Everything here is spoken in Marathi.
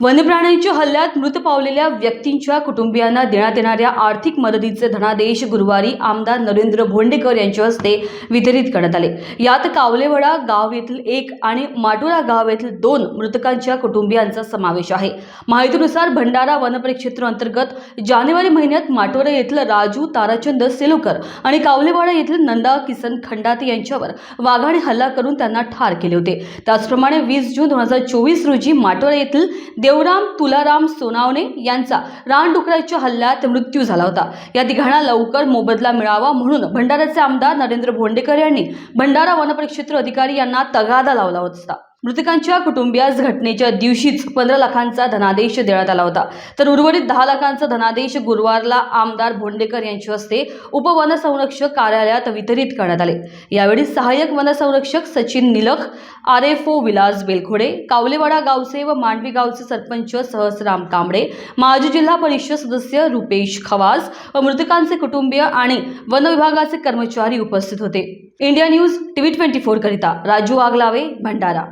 वन्यप्राण्यांच्या हल्ल्यात मृत पावलेल्या व्यक्तींच्या कुटुंबियांना देण्यात येणाऱ्या आर्थिक मदतीचे धनादेश गुरुवारी आमदार नरेंद्र भोंडेकर यांच्या हस्ते वितरित करण्यात आले. यात कावलेवडा गाव येथील एक आणि माटोरा गाव येथील दोन मृतकांच्या कुटुंबियांचा समावेश आहे. माहितीनुसार भंडारा वनपरिक्षेत्र अंतर्गत जानेवारी महिन्यात माटोरा येथील राजू ताराचंद सेलुकर आणि कावलेवाडा येथील नंदा किसन खंडाते यांच्यावर वाघाने हल्ला करून त्यांना ठार केले होते. त्याचप्रमाणे वीस जून दोन हजार चोवीस रोजी माटोरा येथील देवराम तुलाराम सोनावणे यांचा रानडुकराच्या हल्ल्यात मृत्यू झाला होता. या तिघांना लवकर मोबदला मिळावा म्हणून भंडाऱ्याचे आमदार नरेंद्र भोंडेकर यांनी भंडारा वनपरिक्षेत्र अधिकारी यांना तगादा लावला होता. मृतकांच्या कुटुंबियास घटनेच्या दिवशीच पंधरा लाखांचा धनादेश देण्यात आला होता. तर उर्वरित दहा लाखांचा धनादेश गुरुवारला आमदार भोंडेकर यांच्या हस्ते उपवनसंरक्षक कार्यालयात वितरित करण्यात आले. यावेळी सहाय्यक वनसंरक्षक Sachin Nilakh R F O Vilas Belkhode Kawlewada गावचे व मांडवी गावचे सरपंच सहसराम कांबळे माजी जिल्हा परिषद सदस्य रुपेश खवास व मृतकांचे कुटुंबीय आणि वन विभागाचे कर्मचारी उपस्थित होते. India news TV twenty four करिता राजू आगलावे भंडारा.